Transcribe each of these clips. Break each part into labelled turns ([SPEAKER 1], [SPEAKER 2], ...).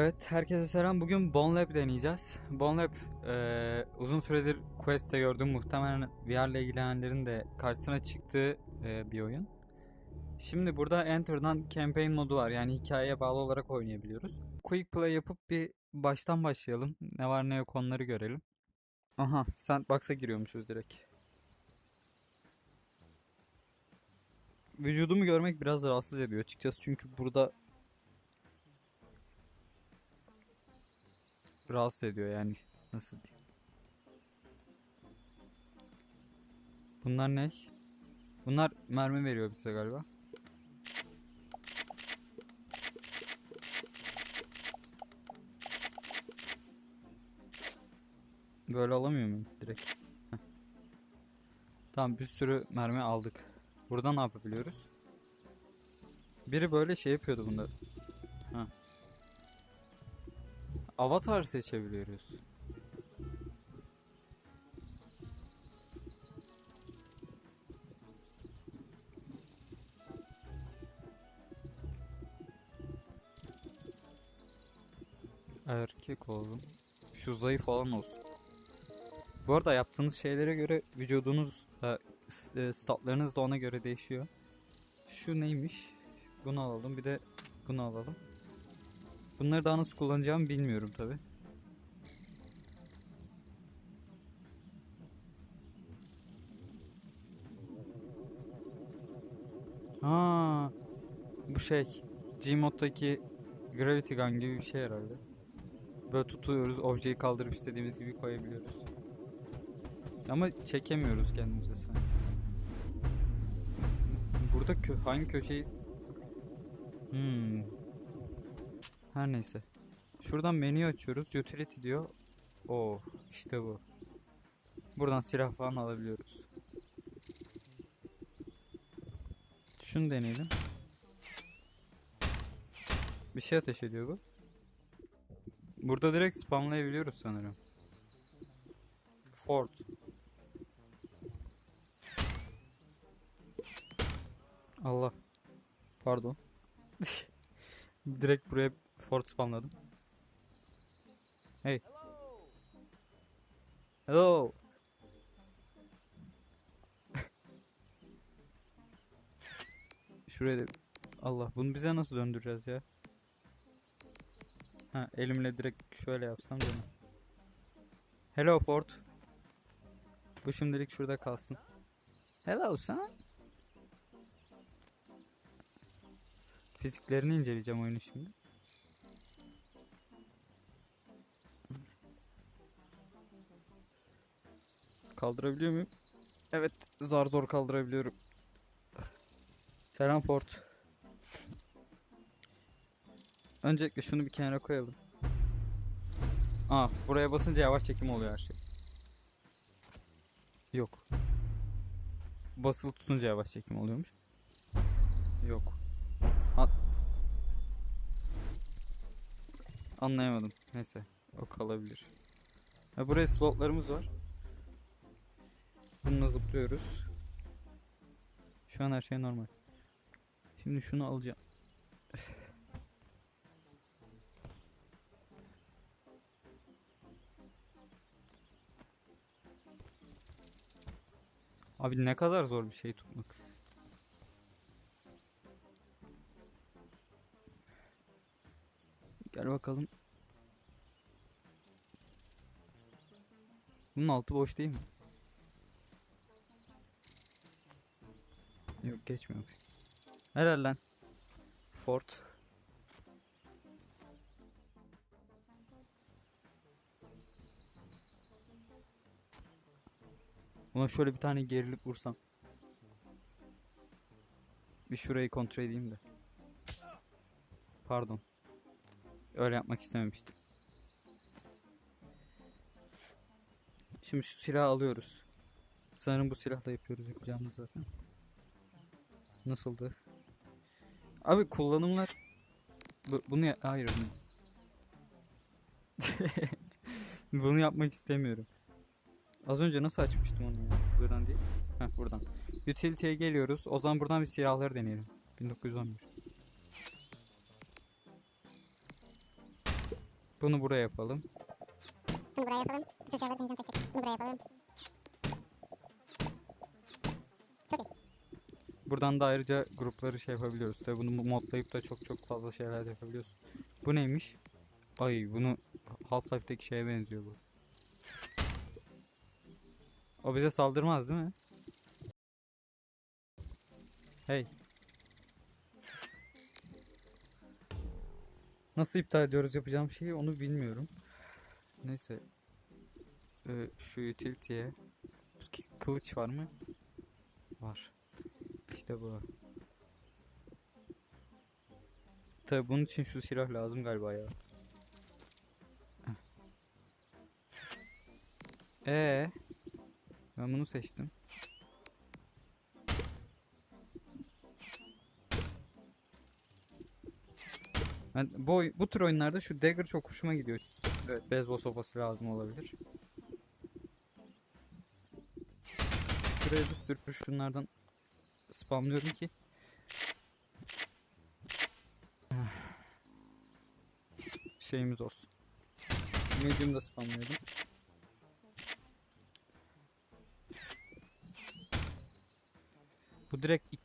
[SPEAKER 1] Evet, herkese selam. Bugün Bonelab deneyeceğiz. Bonelab eee uzun süredir Quest'te gördüğüm muhtemelen VR ile ilgilenenlerin de karşısına çıktığı eee, bir oyun. Şimdi burada Enter'dan campaign modu var. Yani hikayeye bağlı olarak oynayabiliyoruz. Quick play yapıp bir baştan başlayalım. Ne var ne yok onları görelim. Aha, Sandbox'a giriyormuşuz direkt. Vücudumu görmek biraz rahatsız ediyor açıkçası. Çünkü burada rahatsız ediyor yani. Nasıl diyeyim? Bunlar ne? Bunlar mermi veriyor bize galiba. Böyle alamıyor muyum direkt? Heh. Tamam bir sürü mermi aldık. Burada ne yapabiliyoruz? Biri böyle şey yapıyordu bunda. Avatar seçebiliyoruz. Erkek olalım. Şu zayıf olan olsun. Bu arada yaptığınız şeylere göre vücudunuz, e, e, statlarınız da ona göre değişiyor. Şu neymiş? Bunu alalım. Bir de bunu alalım. Bunları daha nasıl kullanacağımı bilmiyorum tabi. Ha, bu şey Gmod'daki Gravity Gun gibi bir şey herhalde. Böyle tutuyoruz, objeyi kaldırıp istediğimiz gibi koyabiliyoruz. Ama çekemiyoruz kendimize sanki. Burada kö hangi köşeyi... Hmm. Her neyse. Şuradan menü açıyoruz. Utility diyor. Oh, işte bu. Buradan silah falan alabiliyoruz. Şunu deneyelim. Bir şey ateş ediyor bu. Burada direkt spamlayabiliyoruz sanırım. Fort. Allah. Pardon. Direkt buraya fort spamladım. Hey. Hello. Şuraya da... Allah bunu bize nasıl döndüreceğiz ya? Ha elimle direkt şöyle yapsam canım. Hello Fort. Bu şimdilik şurada kalsın. Hello son. Fiziklerini inceleyeceğim oyunu şimdi. Kaldırabiliyor muyum? Evet, zar zor kaldırabiliyorum. Selam Fort. Öncelikle şunu bir kenara koyalım. Aa, buraya basınca yavaş çekim oluyor her şey. Yok. Basılı tutunca yavaş çekim oluyormuş. Yok. At. Anlayamadım. Neyse. O kalabilir. Ha, buraya slotlarımız var. Bununla zıplıyoruz. Şu an her şey normal. Şimdi şunu alacağım. Abi ne kadar zor bir şey tutmak. Gel bakalım. Bunun altı boş değil mi? Yok geçmiyor. Helal lan. Fort. Buna şöyle bir tane gerilik vursam. Bir şurayı kontrol edeyim de. Pardon. Öyle yapmak istememiştim. Şimdi şu silahı alıyoruz. Sanırım bu silahla yapıyoruz yapacağımız zaten. Nasıldı? Abi kullanımlar Bu- bunu ya- hayır bunu. yapmak istemiyorum. Az önce nasıl açmıştım onu ya? Buradan değil. Heh buradan. Utility'ye geliyoruz. O zaman buradan bir silahları deneyelim. 1911. Bunu buraya yapalım.
[SPEAKER 2] Bunu buraya yapalım. Bunu buraya yapalım. Çok iyi.
[SPEAKER 1] Buradan da ayrıca grupları şey yapabiliyoruz. Tabi bunu modlayıp da çok çok fazla şeyler de yapabiliyorsun. Bu neymiş? Ay bunu Half-Life'deki şeye benziyor bu. O bize saldırmaz değil mi? Hey. Nasıl iptal ediyoruz yapacağım şeyi onu bilmiyorum. Neyse. Ee, şu utility'ye kılıç var mı? Var. İşte. Tabi bunun için şu silah lazım galiba ya. Ee, ben bunu seçtim. Ben bu bu tür oyunlarda şu dagger çok hoşuma gidiyor. Evet, beyzbol sopası lazım olabilir. Şuraya bir sürü şunlardan spamlıyorum ki. Şeyimiz olsun. Medium'da spamlıyorum. Bu direkt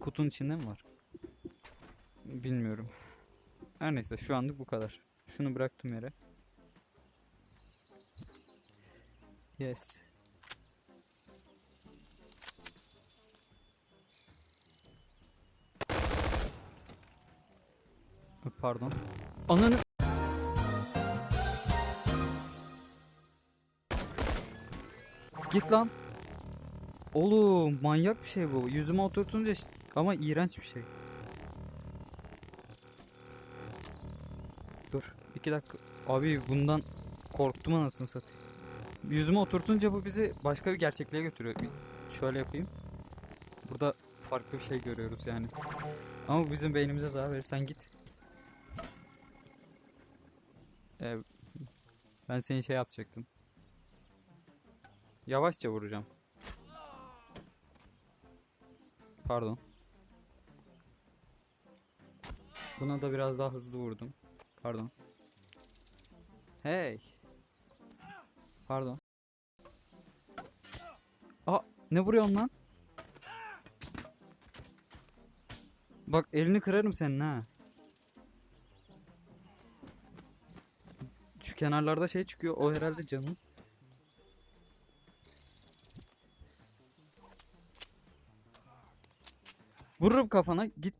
[SPEAKER 1] kutunun içinde mi var? Bilmiyorum. Her neyse şu anlık bu kadar. Şunu bıraktım yere. Yes. Pardon. Ananı... Git lan. Oğlum manyak bir şey bu. Yüzüme oturtunca ama iğrenç bir şey. Dur. iki dakika. Abi bundan korktum anasını satayım. Yüzüme oturtunca bu bizi başka bir gerçekliğe götürüyor. Şöyle yapayım. Burada farklı bir şey görüyoruz yani. Ama bizim beynimize zarar verir. Sen git. Ee, ben seni şey yapacaktım. Yavaşça vuracağım. Pardon. Buna da biraz daha hızlı vurdum. Pardon. Hey. Pardon. Aa ne vuruyorsun lan? Bak elini kırarım senin ha. Şu kenarlarda şey çıkıyor. O herhalde canım. Vururum kafana. Git.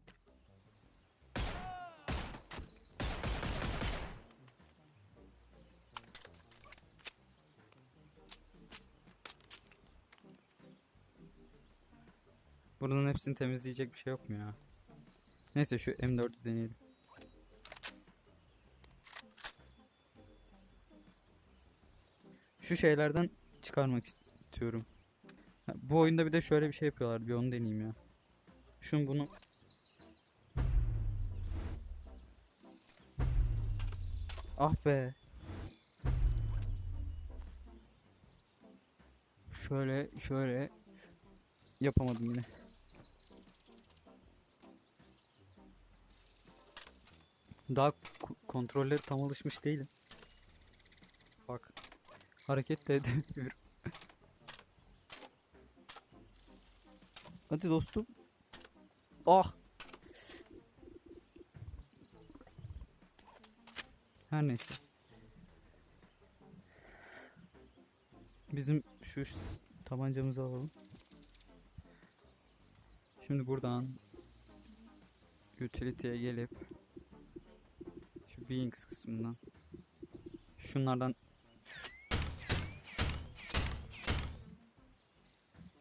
[SPEAKER 1] Buradan hepsini temizleyecek bir şey yok mu ya? Neyse şu M4'ü deneyelim. Şu şeylerden çıkarmak istiyorum. Bu oyunda bir de şöyle bir şey yapıyorlar. Bir onu deneyeyim ya. Şunu bunu Ah be. Şöyle şöyle yapamadım yine. Daha kontrolleri tam alışmış değilim. Bak. Hareket de edemiyorum. Hadi dostum. Ah. Her neyse. Bizim şu tabancamızı alalım. Şimdi buradan utility'ye gelip şu beings kısmından şunlardan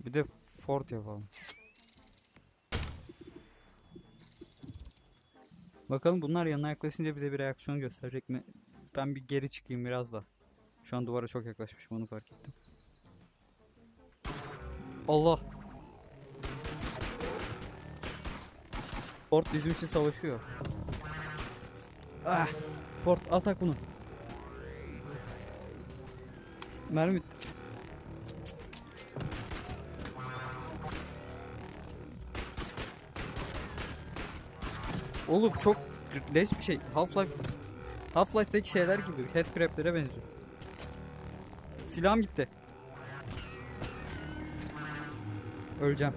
[SPEAKER 1] bir de fort yapalım. Bakalım bunlar yanına yaklaşınca bize bir reaksiyon gösterecek mi? Ben bir geri çıkayım biraz da. Şu an duvara çok yaklaşmışım onu fark ettim. Allah. Fort bizim için savaşıyor. Ah. Fort al tak bunu. Mermi Oğlum çok leş bir şey. Half-Life Half-Life'daki şeyler gibi. Headcrab'lere benziyor. Silahım gitti. Öleceğim.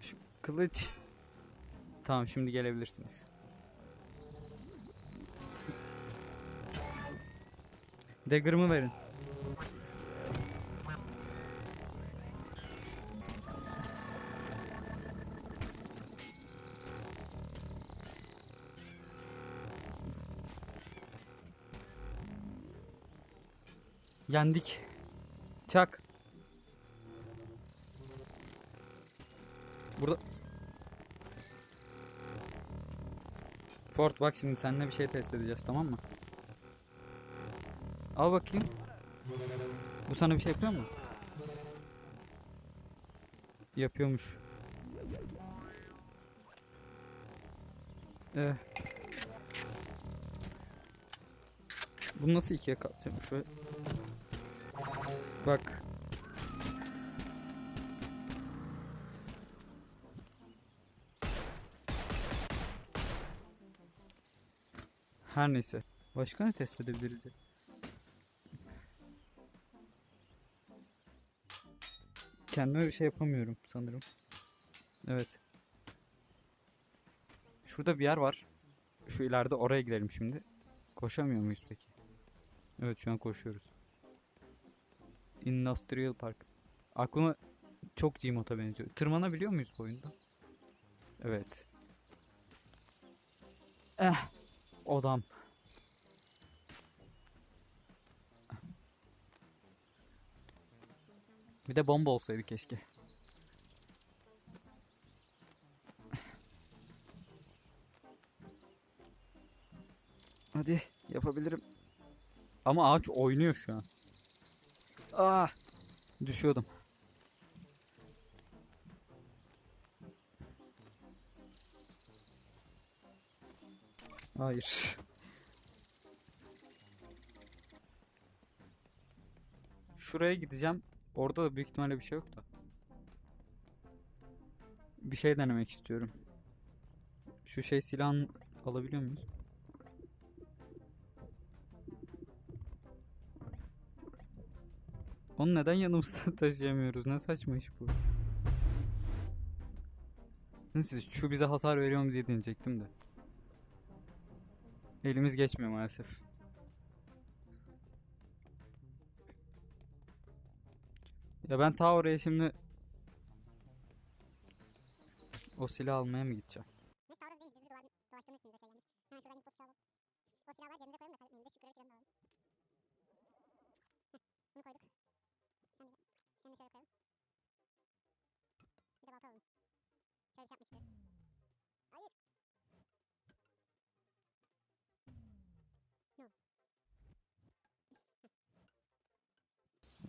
[SPEAKER 1] Şu kılıç. Tamam şimdi gelebilirsiniz. Dagger'ımı verin. Yendik. Çak. Ford bak şimdi seninle bir şey test edeceğiz tamam mı? Al bakayım. Bu sana bir şey yapıyor mu? Yapıyormuş. Eh. Bunu nasıl ikiye katlayacağım? Şöyle. Bak. Her neyse. Başka ne test edebiliriz? Kendime bir şey yapamıyorum sanırım. Evet. Şurada bir yer var. Şu ileride oraya gidelim şimdi. Koşamıyor muyuz peki? Evet şu an koşuyoruz. Industrial Park. Aklıma çok Gmod'a benziyor. Tırmanabiliyor muyuz bu oyunda? Evet. Eh. Odam. Bir de bomba olsaydı keşke. Hadi yapabilirim. Ama ağaç oynuyor şu an. Ah! Düşüyordum. Hayır. Şuraya gideceğim. Orada da büyük ihtimalle bir şey yok da. Bir şey denemek istiyorum. Şu şey silahını alabiliyor muyuz? Onu neden yanımızda taşıyamıyoruz? Ne saçma iş bu. Neyse şu bize hasar veriyor mu diye deneyecektim de. Elimiz geçmiyor maalesef. Ya ben ta oraya şimdi o silah almaya mı gideceğim?
[SPEAKER 2] Biz taarruz değil, biz bir dolar dolaştığımız için de şey gelmiş. Ha şuradan gidip o silahı alalım. O silahları cebimize koyalım da elimizde şu küreği küreğini alalım. Heh, bunu koyduk. Sen de, sen de şöyle koyalım. Bir de balta alalım. Şöyle bir şey yapmak istiyorum. Hayır.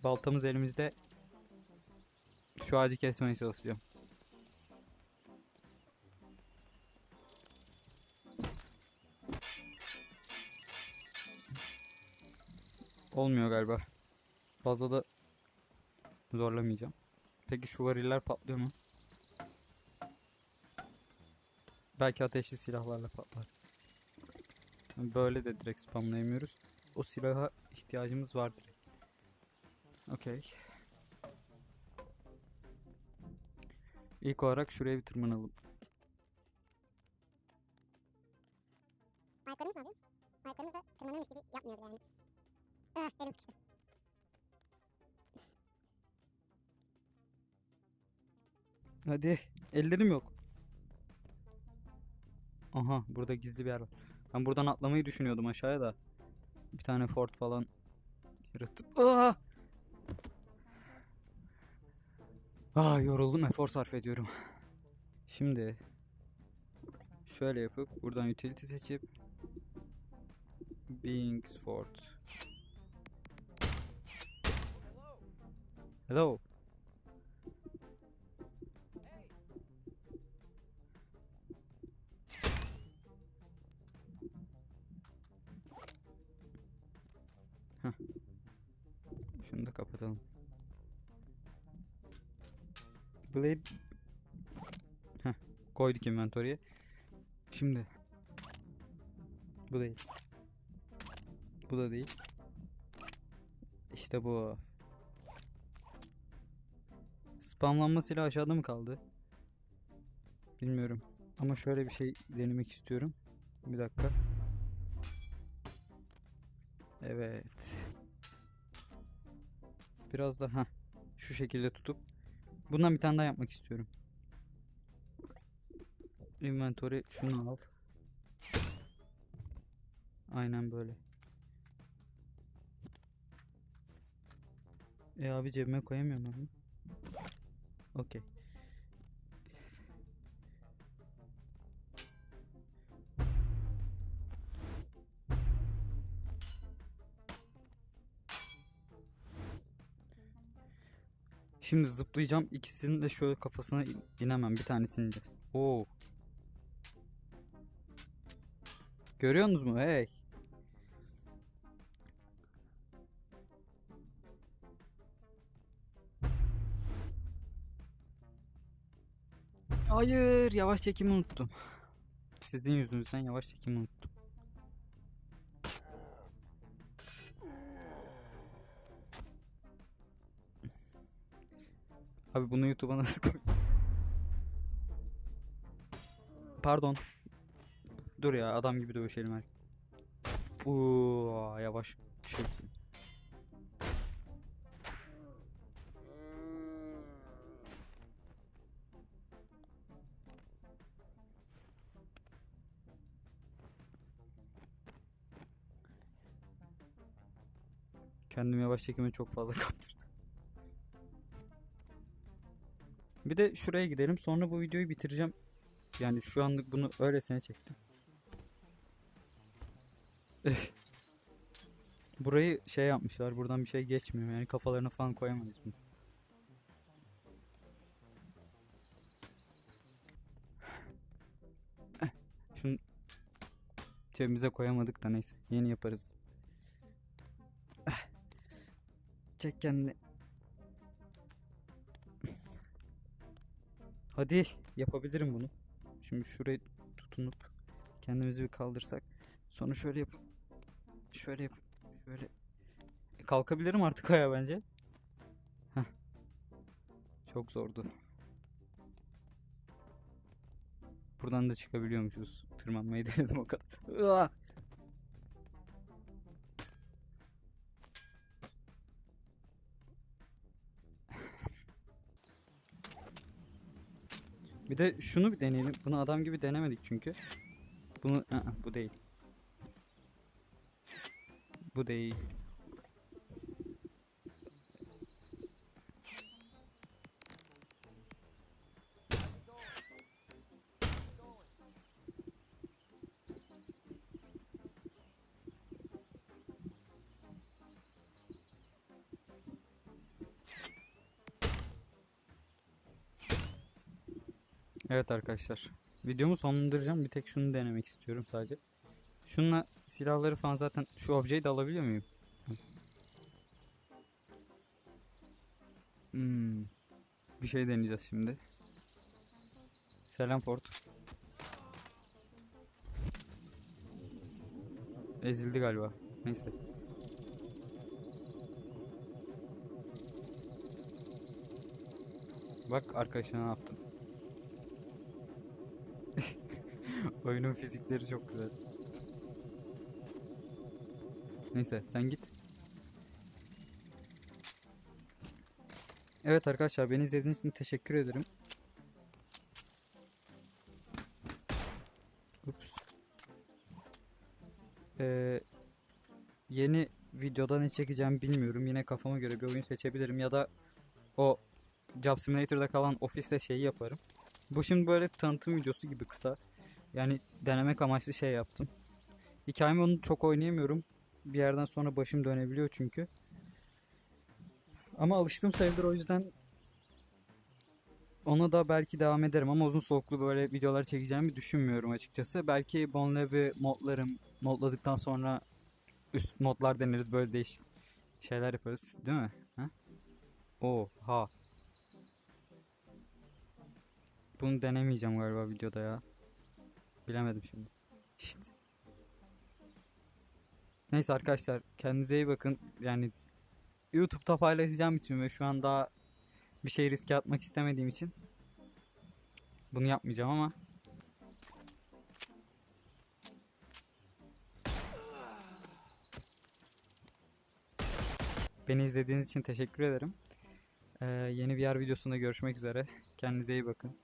[SPEAKER 1] Baltamız elimizde. Şu ağacı kesmeye çalışacağım. Olmuyor galiba. Fazla da zorlamayacağım. Peki şu variller patlıyor mu? Belki ateşli silahlarla patlar. Böyle de direkt spamlayamıyoruz. O silaha ihtiyacımız var direkt. Okey. İlk olarak şuraya bir tırmanalım.
[SPEAKER 2] Ayaklarımız ne yapıyor? Ayaklarımız da tırmanıyormuş gibi yapmıyor bile yani. Ah elim sıkıştı.
[SPEAKER 1] Hadi. Ellerim yok. Aha burada gizli bir yer var. Ben buradan atlamayı düşünüyordum aşağıya da. Bir tane fort falan yaratıp. Aa! Ah yoruldum efor sarf ediyorum. Şimdi şöyle yapıp buradan utility seçip Bingsford. Hello. Heh. Şunu da kapatalım. Blade Heh, koyduk inventory'e. Şimdi bu değil. Bu da değil. İşte bu. Spamlanmasıyla aşağıda mı kaldı? Bilmiyorum. Ama şöyle bir şey denemek istiyorum. Bir dakika. Evet. Biraz da ha şu şekilde tutup bundan bir tane daha yapmak istiyorum. Inventory şunu al. Aynen böyle. E abi cebime koyamıyorum bunu. Okey. Şimdi zıplayacağım. İkisinin de şöyle kafasına in- inemem. Bir tanesini de. Oo. Görüyorsunuz mu? Hey. Hayır, yavaş çekimi unuttum. Sizin yüzünüzden yavaş çekimi unuttum. Abi bunu YouTube'a nasıl koy? Pardon. Dur ya adam gibi dövüşelim her. Puu, yavaş çekim. Kendimi yavaş çekime çok fazla kaptırdım. Bir de şuraya gidelim. Sonra bu videoyu bitireceğim. Yani şu anlık bunu öylesine çektim. Burayı şey yapmışlar. Buradan bir şey geçmiyor. Yani kafalarına falan koyamayız bunu. Şunu cebimize koyamadık da neyse. Yeni yaparız. Çek kendini. Hadi yapabilirim bunu. Şimdi şurayı tutunup kendimizi bir kaldırsak. Sonra şöyle yapıp şöyle yapıp şöyle E, kalkabilirim artık ayağa bence. Heh. Çok zordu. Buradan da çıkabiliyormuşuz. Tırmanmayı denedim o kadar. Bir de şunu bir deneyelim. Bunu adam gibi denemedik çünkü. Bunu Aa, bu değil. Bu değil. Evet arkadaşlar. Videomu sonlandıracağım. Bir tek şunu denemek istiyorum sadece. Şunla silahları falan zaten şu objeyi de alabiliyor muyum? Hmm. Bir şey deneyeceğiz şimdi. Selam Ford. Ezildi galiba. Neyse. Bak arkadaşına ne yaptım. Oyunun fizikleri çok güzel. Neyse sen git. Evet arkadaşlar beni izlediğiniz için teşekkür ederim. Ups. Ee, yeni videoda ne çekeceğim bilmiyorum. Yine kafama göre bir oyun seçebilirim ya da o Job Simulator'da kalan ofiste şeyi yaparım. Bu şimdi böyle tanıtım videosu gibi kısa. Yani denemek amaçlı şey yaptım. Hikayemi onu çok oynayamıyorum. Bir yerden sonra başım dönebiliyor çünkü. Ama alıştım sayılır o yüzden ona da belki devam ederim ama uzun soluklu böyle videolar çekeceğimi düşünmüyorum açıkçası. Belki Bonlab'i modlarım. Modladıktan sonra üst modlar deneriz böyle değişik şeyler yaparız, değil mi? Ha? Oha. Bunu denemeyeceğim galiba videoda ya. Bilemedim şimdi. Şşt. Neyse arkadaşlar kendinize iyi bakın. Yani YouTube'da paylaşacağım için ve şu an daha bir şey riske atmak istemediğim için bunu yapmayacağım ama Beni izlediğiniz için teşekkür ederim. Ee, yeni bir yer videosunda görüşmek üzere. Kendinize iyi bakın.